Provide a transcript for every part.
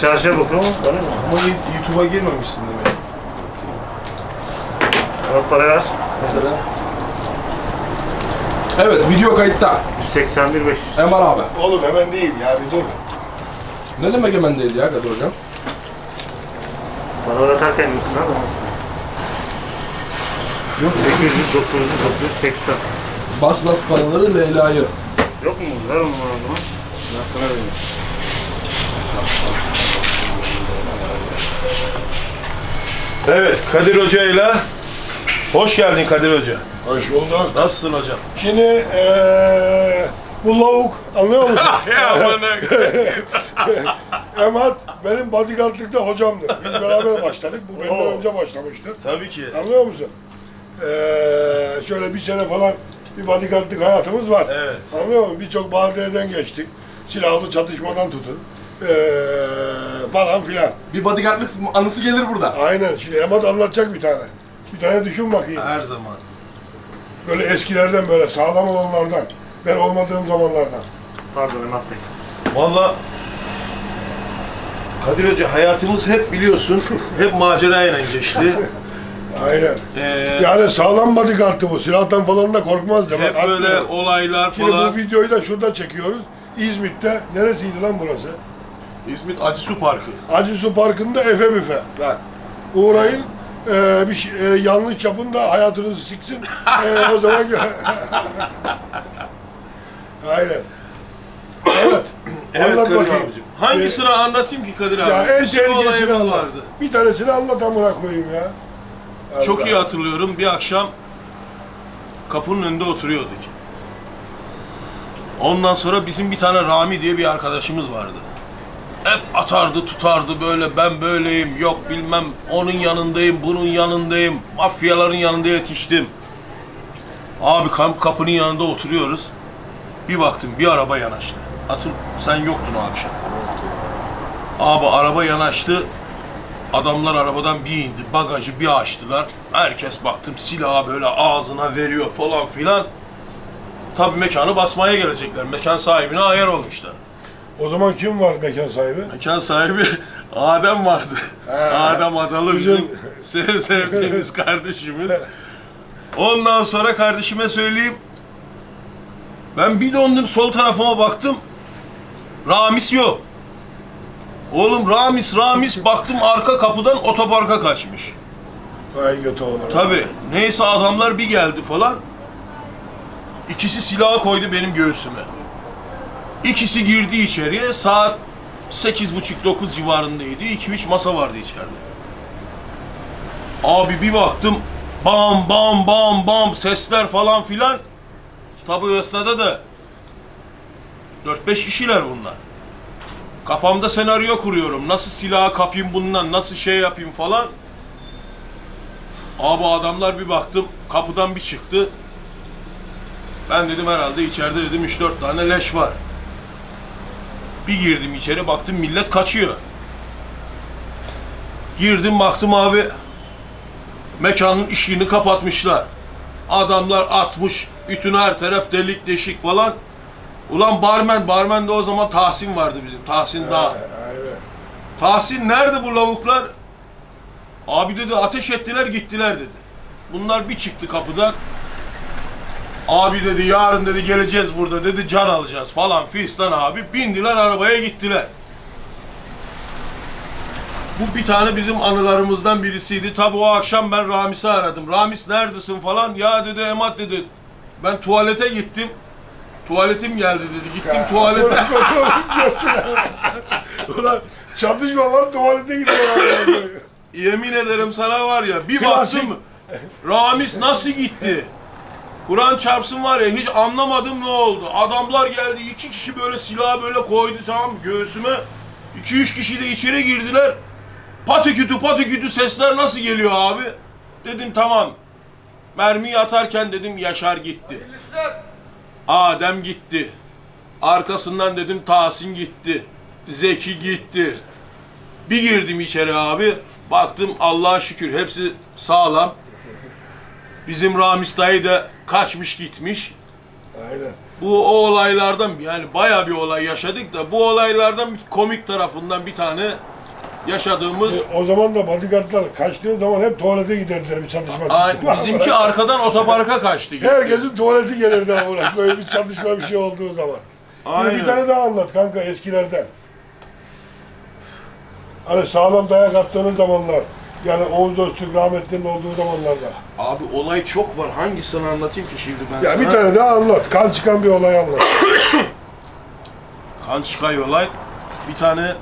çarşıya bakıyor mu? Bana mı? Ama YouTube'a girmemişsin demek. Al para ver. Evet video kayıtta. 181 500. Emar abi. Oğlum hemen değil ya bir dur. Ne demek hemen değil ya Kadir hocam? Paralar atarken üstüne ama. Yok 800, 900, 980. Bas bas paraları Leyla'yı. Yok mu? Ver onu bana o zaman. Ben sana vereyim. Evet, Kadir Hoca ile hoş geldin Kadir Hoca. Hoş bulduk. Nasılsın hocam? Şimdi eee bu lavuk anlıyor musun? ya bana Emat benim bodyguardlıkta hocamdır. Biz beraber başladık. Bu benden Oo. önce başlamıştır. Tabii ki. Anlıyor musun? Eee şöyle bir sene falan bir bodyguardlık hayatımız var. Evet. Anlıyor musun? Birçok badireden geçtik. Silahlı çatışmadan tutun. Eee falan filan. Bir bodyguardlık anısı gelir burada. Aynen. Şimdi Emat anlatacak bir tane. Bir tane düşün bakayım. Her zaman. Böyle eskilerden böyle sağlam olanlardan. Ben olmadığım zamanlardan. Pardon Emat Bey. Valla Kadir Hoca hayatımız hep biliyorsun, hep macerayla geçti. Aynen. Ee, Yani sağlam bodyguard'tı bu. Silahtan falan da korkmaz da. hep Bak, böyle atmıyor. olaylar Şimdi bu falan. videoyu da şurada çekiyoruz. İzmit'te. Neresiydi lan burası? İzmit Acısu Parkı. Acısu Parkı'nda Efe Büfe. Bak. Uğrayın. eee, bir şey- eee, yanlış yapın da hayatınızı siksin. Eee, o zaman Aynen. Evet. Evet Anlat Kadir bakayım. abicim. Hangisini anlatayım ki Kadir abi? Ya en Bir sürü tehlikesini anlat. vardı. Bir tanesini anlat amına koyayım ya. Çok Allah. iyi hatırlıyorum. Bir akşam kapının önünde oturuyorduk. Ondan sonra bizim bir tane Rami diye bir arkadaşımız vardı. Hep atardı tutardı böyle ben böyleyim yok bilmem onun yanındayım bunun yanındayım mafyaların yanında yetiştim. Abi kamp kapının yanında oturuyoruz. Bir baktım bir araba yanaştı. Atıl sen yoktun o akşam. Abi araba yanaştı. Adamlar arabadan bir indi, bagajı bir açtılar. Herkes baktım silahı böyle ağzına veriyor falan filan. Tabii mekanı basmaya gelecekler. Mekan sahibine ayar olmuşlar. O zaman kim var mekan sahibi? Mekan sahibi Adem vardı. Adem Adalı bizim sev sevdiğimiz kardeşimiz. Ondan sonra kardeşime söyleyeyim. Ben bir döndüm sol tarafıma baktım. Ramis yok. Oğlum Ramis Ramis baktım arka kapıdan otoparka kaçmış. Vay götü oğlum. Tabii. Neyse adamlar bir geldi falan. İkisi silahı koydu benim göğsüme. İkisi girdi içeriye. Saat sekiz buçuk dokuz civarındaydı. İki üç masa vardı içeride. Abi bir baktım bam bam bam bam sesler falan filan. Tabii o esnada da 4-5 kişiler bunlar. Kafamda senaryo kuruyorum. Nasıl silahı kapayım bundan, nasıl şey yapayım falan. Abi adamlar bir baktım kapıdan bir çıktı. Ben dedim herhalde içeride dedim 3-4 tane leş var. Bir girdim içeri baktım millet kaçıyor. Girdim baktım abi mekanın ışığını kapatmışlar. Adamlar atmış bütün her taraf delik deşik falan. Ulan barmen, barmen de o zaman Tahsin vardı bizim. Tahsin Dağ. Aynen. Tahsin nerede bu lavuklar? Abi dedi ateş ettiler gittiler dedi. Bunlar bir çıktı kapıdan. Abi dedi yarın dedi geleceğiz burada dedi can alacağız falan fistan abi. Bindiler arabaya gittiler. Bu bir tane bizim anılarımızdan birisiydi. Tabi o akşam ben Ramis'i aradım. Ramis neredesin falan. Ya dedi Emat dedi. Ben tuvalete gittim. Tuvaletim geldi dedi. Gittim tuvalete. Ulan çatışma var tuvalete gidiyor. Yemin ederim sana var ya bir Klasik. baktım Ramiz nasıl gitti? Kur'an çarpsın var ya hiç anlamadım ne oldu. Adamlar geldi iki kişi böyle silahı böyle koydu tamam göğsüme. İki üç kişi de içeri girdiler. Patikütü patikütü sesler nasıl geliyor abi? Dedim tamam. Mermiyi atarken dedim Yaşar gitti. Adem gitti. Arkasından dedim Tahsin gitti. Zeki gitti. Bir girdim içeri abi. Baktım Allah'a şükür hepsi sağlam. Bizim Ramiz dayı da kaçmış gitmiş. Aynen. Bu o olaylardan yani bayağı bir olay yaşadık da bu olaylardan bir komik tarafından bir tane yaşadığımız E, O zaman da bodyguardlar kaçtığı zaman hep tuvalete giderdiler bir çatışma Ay, çıktı. bizimki arkadan otoparka kaçtı. gitti. Herkesin tuvaleti gelirdi amına böyle bir çatışma bir şey olduğu zaman. Bir Aynen. Bir tane daha anlat kanka eskilerden. Hani sağlam dayak attığınız zamanlar. Yani Oğuz Öztürk rahmetlinin olduğu zamanlarda. Abi olay çok var. Hangisini anlatayım ki şimdi ben Ya sana? bir tane daha anlat. Kan çıkan bir olay anlat. Kan çıkay olay. Bir tane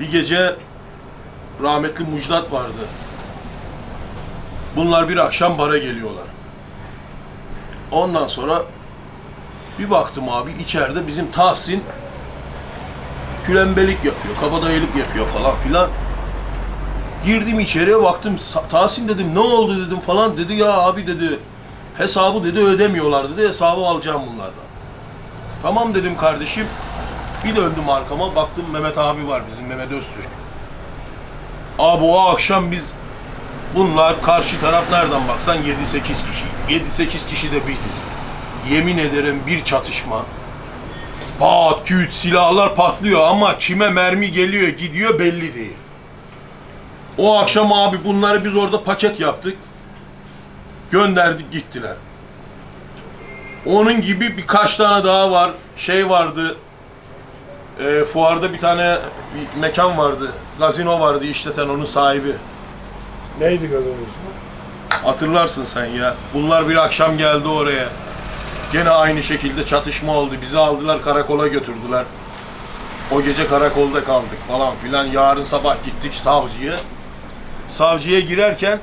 bir gece rahmetli Mucdat vardı. Bunlar bir akşam bara geliyorlar. Ondan sonra bir baktım abi içeride bizim Tahsin külembelik yapıyor, kabadayılık yapıyor falan filan. Girdim içeriye baktım Tahsin dedim ne oldu dedim falan dedi ya abi dedi hesabı dedi ödemiyorlar dedi hesabı alacağım bunlardan. Tamam dedim kardeşim. Bir döndüm arkama baktım Mehmet abi var bizim Mehmet Öztürk. Abi o akşam biz bunlar karşı taraf nereden baksan 7-8 kişi. 7-8 kişi de biziz. Yemin ederim bir çatışma. Pat küt silahlar patlıyor ama kime mermi geliyor gidiyor belli değil. O akşam abi bunları biz orada paket yaptık. Gönderdik gittiler. Onun gibi birkaç tane daha var. Şey vardı. E, fuarda bir tane bir mekan vardı. Gazino vardı işleten onun sahibi. Neydi ismi? Hatırlarsın sen ya. Bunlar bir akşam geldi oraya. Gene aynı şekilde çatışma oldu. Bizi aldılar karakola götürdüler. O gece karakolda kaldık falan filan. Yarın sabah gittik savcıya. Savcıya girerken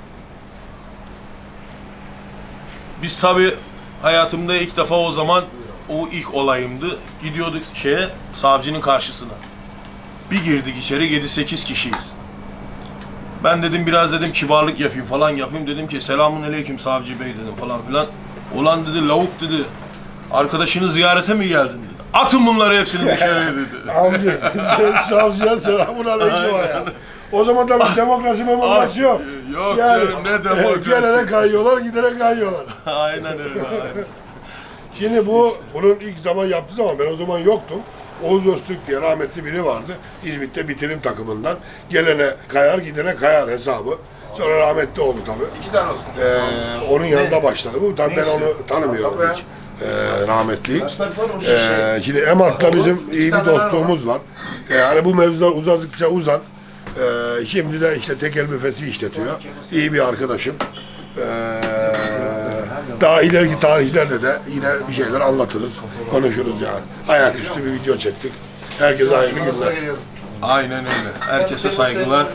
biz tabi hayatımda ilk defa o zaman o ilk olayımdı. Gidiyorduk şeye savcının karşısına. Bir girdik içeri 7-8 kişiyiz. Ben dedim biraz dedim kibarlık yapayım falan yapayım dedim ki selamun aleyküm savcı bey dedim falan filan. Ulan dedi lavuk dedi arkadaşını ziyarete mi geldin dedi. Atın bunları hepsini dışarıya dedi. Amca, savcıya selamun aleyküm. O zaman tabii demokrasi memokrasi yok. Yok canım, ne demokrasi. Gelene kayıyorlar, gidene kayıyorlar. aynen öyle. aynen. Şimdi bu, bunun ilk zaman yaptığı zaman ben o zaman yoktum. Oğuz Öztürk diye rahmetli biri vardı. İzmit'te bitirim takımından. Gelene kayar, gidene kayar hesabı. Sonra rahmetli oldu tabii. İki tane olsun. Ee, onun yanında başladı bu. Tabii ben onu tanımıyorum hiç. Ee, rahmetliyi. Ee, şimdi Emat'la bizim iyi bir dostluğumuz var. Ee, hani bu mevzular uzadıkça uzar. Ee, şimdi de işte tekel büfesi işletiyor. İyi bir arkadaşım. Ee, daha ileriki tarihlerde de yine bir şeyler anlatırız, konuşuruz yani. Ayaküstü bir video çektik. Herkese hayırlı günler. Aynen öyle. Herkese saygılar.